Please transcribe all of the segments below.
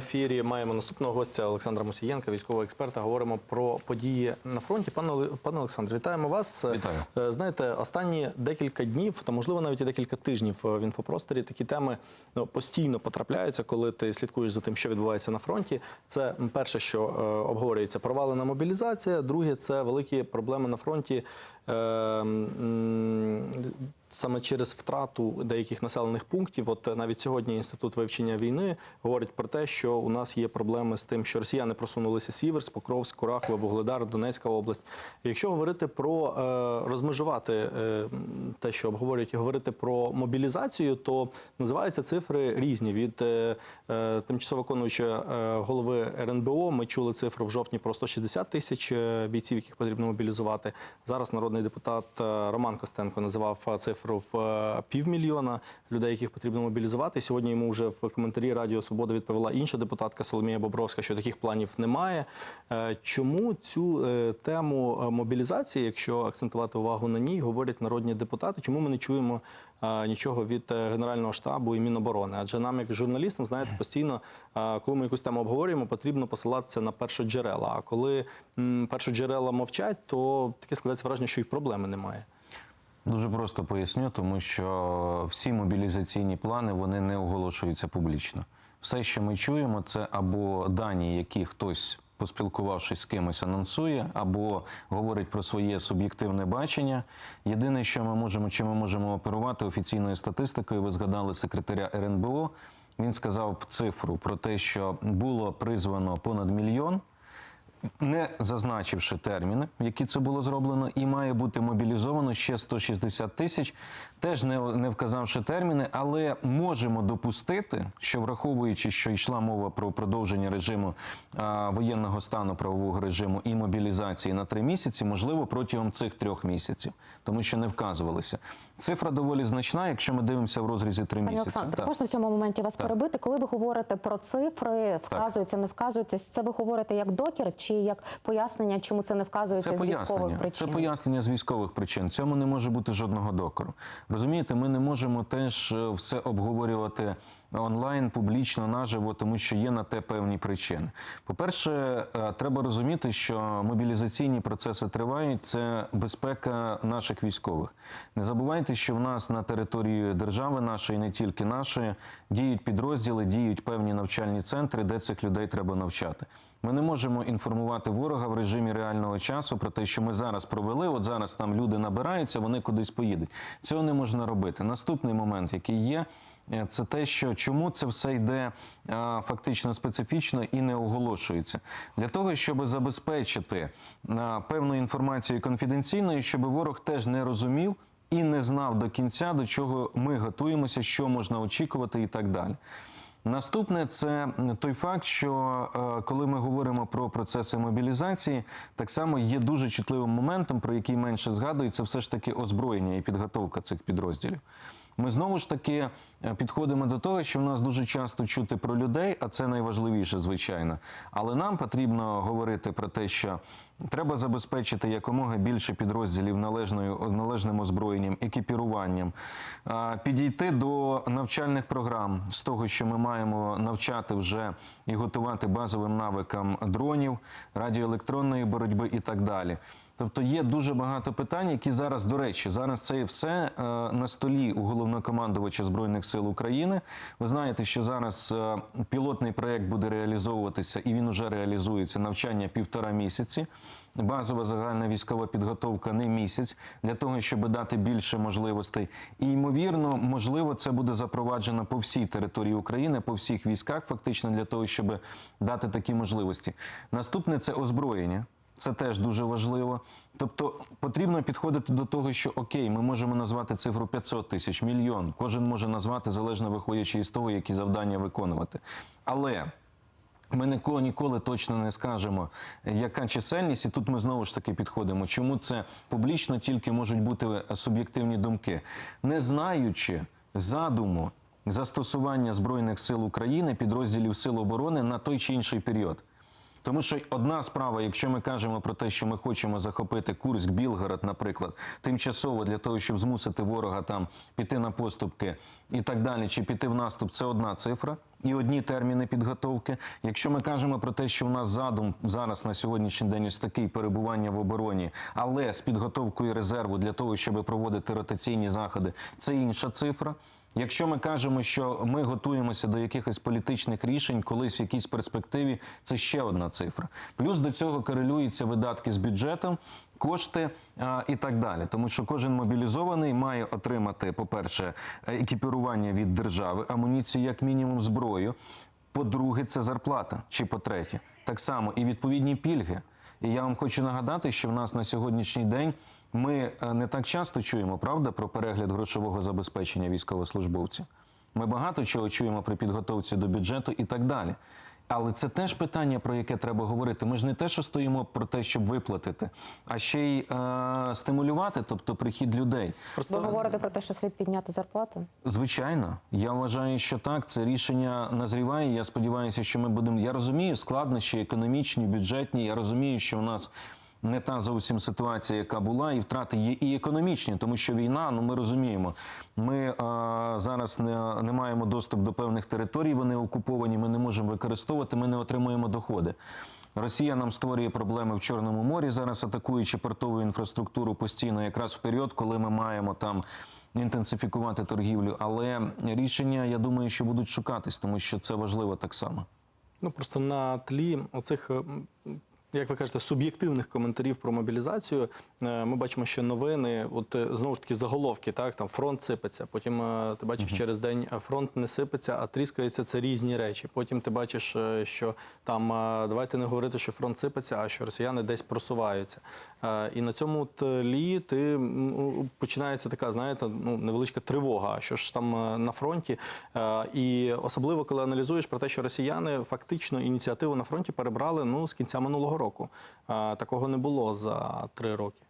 Ефірі маємо наступного гостя Олександра Мусієнка, військового експерта. Говоримо про події на фронті. Пане пане Олександре, вітаємо вас. Вітаю. Е, Знаєте, останні декілька днів, та можливо навіть і декілька тижнів е, в інфопросторі такі теми ну, постійно потрапляються, коли ти слідкуєш за тим, що відбувається на фронті. Це перше, що е, обговорюється провалена мобілізація. Друге, це великі проблеми на фронті. Е, Саме через втрату деяких населених пунктів, от навіть сьогодні інститут вивчення війни говорить про те, що у нас є проблеми з тим, що росіяни просунулися Сіверс, Покровськ, Курахове, Вугледар, Донецька область. Якщо говорити про е, розмежувати е, те, що обговорюють, і говорити про мобілізацію, то називаються цифри різні. Від е, е, тимчасово виконуючого е, голови РНБО ми чули цифру в жовтні про 160 тисяч е, бійців, яких потрібно мобілізувати. Зараз народний депутат е, Роман Костенко називав е, цифру в е, півмільйона людей, яких потрібно мобілізувати. Сьогодні йому вже в коментарі Радіо Свобода відповіла інша депутатка Соломія Бобровська, що таких планів немає. Чому цю тему мобілізації, якщо акцентувати увагу на ній, говорять народні депутати? Чому ми не чуємо нічого від Генерального штабу і Міноборони? Адже нам, як журналістам, знаєте, постійно, коли ми якусь тему обговорюємо, потрібно посилатися на першоджерела. А коли першоджерела мовчать, то таке складається враження, що і проблеми немає. Дуже просто поясню, тому що всі мобілізаційні плани вони не оголошуються публічно. Все, що ми чуємо, це або дані, які хтось, поспілкувавшись з кимось, анонсує, або говорить про своє суб'єктивне бачення. Єдине, що ми можемо, чим ми можемо оперувати офіційною статистикою, ви згадали секретаря РНБО. Він сказав цифру про те, що було призвано понад мільйон. Не зазначивши терміни, які це було зроблено, і має бути мобілізовано ще 160 тисяч, теж не, не вказавши терміни, але можемо допустити, що враховуючи, що йшла мова про продовження режиму а, воєнного стану правового режиму і мобілізації на три місяці, можливо, протягом цих трьох місяців, тому що не вказувалися. Цифра доволі значна, якщо ми дивимося в розрізі три місяці. Олександр, можна в цьому моменті вас Так. перебити? Коли ви говорите про цифри, вказуються, не вказуються, це ви говорите як докір чи як пояснення, чому це не вказується Це з військових причин? Це пояснення з військових причин. Цьому не може бути жодного докору. Розумієте, ми не можемо теж е, все обговорювати онлайн, публічно, наживо, тому що є на те певні причини. По-перше, е, треба розуміти, що мобілізаційні процеси тривають. Це безпека наших військових. Не забувайте, що в нас на території держави нашої, не тільки нашої, діють підрозділи, діють певні навчальні центри, де цих людей треба навчати. Ми не можемо інформувати ворога в режимі реального часу про те, що ми зараз провели. От зараз там люди набираються, вони кудись поїдуть. Цього не можна робити. Наступний момент, який є. е, Це те, що чому це все йде фактично специфічно і не оголошується для того, щоб забезпечити а, певну інформацію конфіденційною, щоб ворог теж не розумів і не знав до кінця, до чого ми готуємося, що можна очікувати, і так далі. Наступне це той факт, що е, коли ми говоримо про процеси мобілізації, так само є дуже чутливим моментом, про який менше згадується, все ж таки озброєння і підготовка цих підрозділів. Ми знову ж таки е, підходимо до того, що в нас дуже часто чути про людей, а це найважливіше, звичайно. Але нам потрібно говорити про те, що треба забезпечити якомога більше підрозділів належною належним озброєнням, екіпіруванням, підійти до навчальних програм з того, що ми маємо навчати вже і готувати базовим навикам дронів, радіоелектронної боротьби і так далі. Тобто є дуже багато питань, які зараз, до речі, зараз це все е, на столі у головнокомандувача збройних сил України. Ви знаєте, що зараз е, пілотний проект буде реалізовуватися, і він уже реалізується навчання півтора місяці. Базова загальна військова підготовка не місяць для того, щоб дати більше можливостей. І ймовірно, можливо, це буде запроваджено по всій території України, по всіх військах, фактично для того, щоб дати такі можливості. Наступне це озброєння. Це теж дуже важливо. Тобто потрібно підходити до того, що окей, ми можемо назвати цифру 500 тисяч, мільйон. Кожен може назвати залежно виходячи із того, які завдання виконувати. Але ми ніколи, ніколи точно не скажемо, яка чисельність, і тут ми знову ж таки підходимо. Чому це публічно тільки можуть бути суб'єктивні думки, не знаючи задуму застосування збройних сил України, підрозділів сил оборони на той чи інший період. Тому що одна справа, якщо ми кажемо про те, що ми хочемо захопити Курськ, Білгород, наприклад, тимчасово для того, щоб змусити ворога там піти на поступки і так далі, чи піти в наступ, це одна цифра і одні терміни підготовки. Якщо ми кажемо про те, що у нас задум зараз на сьогоднішній день ось такий перебування в обороні, але з підготовкою резерву для того, щоб проводити ротаційні заходи, це інша цифра. Якщо ми кажемо, що ми готуємося до якихось політичних рішень, колись в якійсь перспективі, це ще одна цифра. Плюс до цього корелюються видатки з бюджетом, кошти а, і так далі. Тому що кожен мобілізований має отримати, по-перше, екіпірування від держави, амуніцію, як мінімум, зброю. По-друге, це зарплата. Чи по-третє, так само і відповідні пільги. І я вам хочу нагадати, що в нас на сьогоднішній день ми е, не так часто чуємо, правда, про перегляд грошового забезпечення військовослужбовців. Ми багато чого чуємо при підготовці до бюджету і так далі. Але це теж питання, про яке треба говорити. Ми ж не те, що стоїмо про те, щоб виплатити, а ще й е, стимулювати, тобто прихід людей. Просто Ви говорите про те, що слід підняти зарплату? Звичайно, я вважаю, що так. Це рішення назріває. Я сподіваюся, що ми будемо. Я розумію складнощі економічні, бюджетні. Я розумію, що в нас не та зовсім ситуація, яка була, і втрати є і економічні, тому що війна, ну ми розуміємо. Ми а, зараз не, не маємо доступ до певних територій. Вони окуповані. Ми не можемо використовувати. Ми не отримуємо доходи. Росія нам створює проблеми в Чорному морі, зараз атакуючи портову інфраструктуру постійно, якраз в період, коли ми маємо там інтенсифікувати торгівлю. Але рішення, я думаю, що будуть шукатись, тому що це важливо так само. Ну просто на тлі оцих. Як ви кажете, суб'єктивних коментарів про мобілізацію, е, ми бачимо, що новини, от е, знову ж таки заголовки, так там фронт сипеться. Потім е, ти бачиш через день фронт не сипеться, а тріскається це різні речі. Потім ти бачиш, що там давайте не говорити, що фронт сипеться, а що росіяни десь просуваються. І на цьому тлі ти ну, починається така, знаєте, ну невеличка тривога. Що ж там на фронті? І особливо коли аналізуєш про те, що росіяни фактично ініціативу на фронті перебрали ну з кінця минулого року. Такого не було за три роки.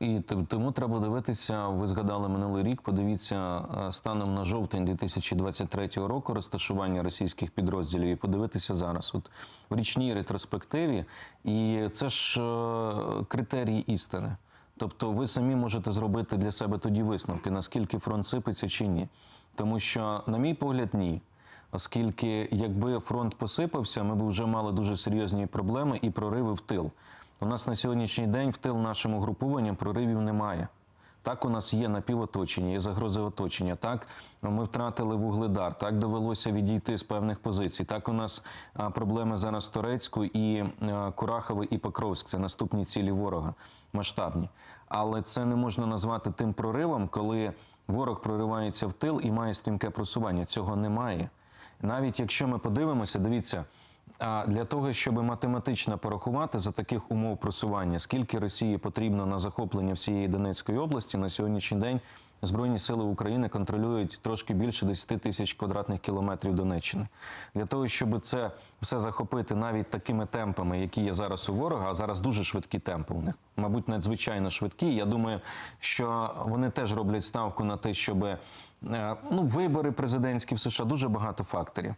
І тому треба дивитися. Ви згадали минулий рік. Подивіться е, станом на жовтень 2023 року розташування російських підрозділів і подивитися зараз. От в річній ретроспективі, і це ж е, критерії істини. Тобто, ви самі можете зробити для себе тоді висновки, наскільки фронт сипеться чи ні. Тому що, на мій погляд, ні. Оскільки, якби фронт посипався, ми б вже мали дуже серйозні проблеми і прориви в тил. У нас на сьогоднішній день в тил нашим угрупуванням проривів немає. Так, у нас є напівоточення, є загрози оточення. Так, ми втратили вугледар, так довелося відійти з певних позицій. Так, у нас проблеми зараз Торецьку і Курахове і Покровськ. Це наступні цілі ворога масштабні. Але це не можна назвати тим проривом, коли ворог проривається в тил і має стрімке просування. Цього немає. Навіть якщо ми подивимося, дивіться. А для того, щоб математично порахувати за таких умов просування, скільки Росії потрібно на захоплення всієї Донецької області, на сьогоднішній день Збройні сили України контролюють трошки більше 10 тисяч квадратних кілометрів Донеччини. Для того, щоб це все захопити навіть такими темпами, які є зараз у ворога, а зараз дуже швидкі темпи у них, мабуть, надзвичайно швидкі. Я думаю, що вони теж роблять ставку на те, щоб е, ну, вибори президентські в США дуже багато факторів.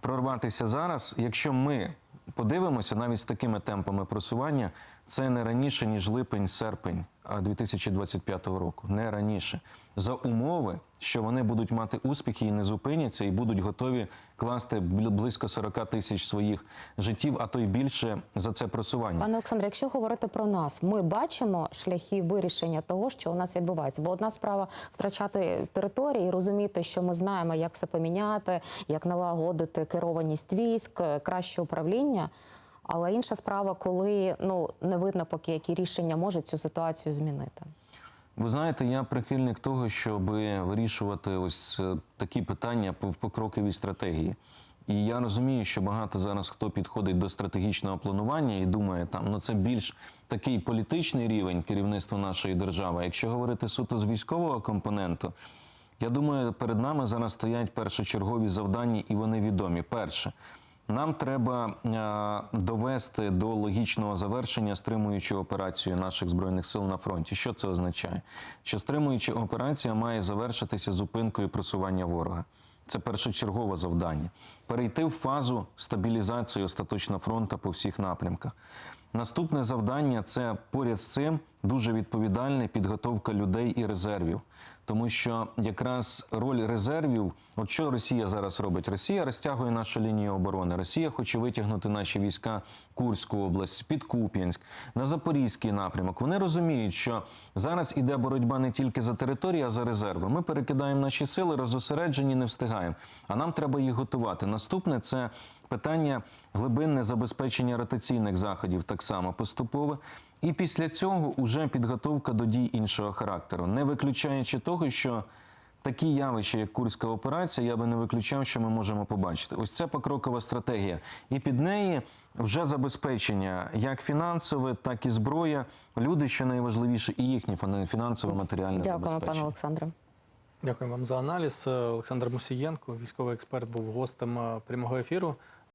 Прорватися зараз, якщо ми подивимося, навіть з такими темпами просування, це не раніше, ніж липень-серпень 2025 року. Не раніше. За умови, що вони будуть мати успіхи і не зупиняться, і будуть готові класти бл- близько 40 тисяч своїх життів, а то й більше за це просування. Пане Олександре, якщо говорити про нас, ми бачимо шляхи вирішення того, що у нас відбувається. Бо одна справа втрачати території, розуміти, що ми знаємо, як все поміняти, як налагодити керованість військ, краще управління. Але інша справа, коли ну не видно поки які рішення можуть цю ситуацію змінити. Ви знаєте, я прихильник того, щоб вирішувати ось е, такі питання в покроковій стратегії. І я розумію, що багато зараз хто підходить до стратегічного планування і думає, там ну це більш такий політичний рівень керівництва нашої держави. Якщо говорити суто з військового компоненту, я думаю, перед нами зараз стоять першочергові завдання, і вони відомі. Перше. Нам треба е, довести до логічного завершення стримуючу операцію наших збройних сил на фронті. Що це означає? Що стримуюча операція має завершитися зупинкою просування ворога. Це першочергове завдання. Перейти в фазу стабілізації остаточно фронту по всіх напрямках. Наступне завдання це поряд з цим дуже відповідальна підготовка людей і резервів. Тому що якраз роль резервів, от що Росія зараз робить? Росія розтягує нашу лінію оборони. Росія хоче витягнути наші війська Курську область, під Куп'янськ, на Запорізький напрямок. Вони розуміють, що зараз іде боротьба не тільки за територію, а за резерви. Ми перекидаємо наші сили, розосереджені, не встигаємо. А нам треба їх готувати. Наступне це питання глибинне забезпечення ротаційних заходів, так само поступове. І після цього вже підготовка до дій іншого характеру, не виключаючи того, що такі явища, як Курська операція, я би не виключав, що ми можемо побачити. Ось це покрокова стратегія. І під неї вже забезпечення як фінансове, так і зброя. Люди, що найважливіше, і їхнє фінансове матеріальне Дякуємо, пане забезпечення. Олександре. Дякую вам за аналіз. Олександр Мусієнко, військовий експерт, був гостем е, прямого ефіру.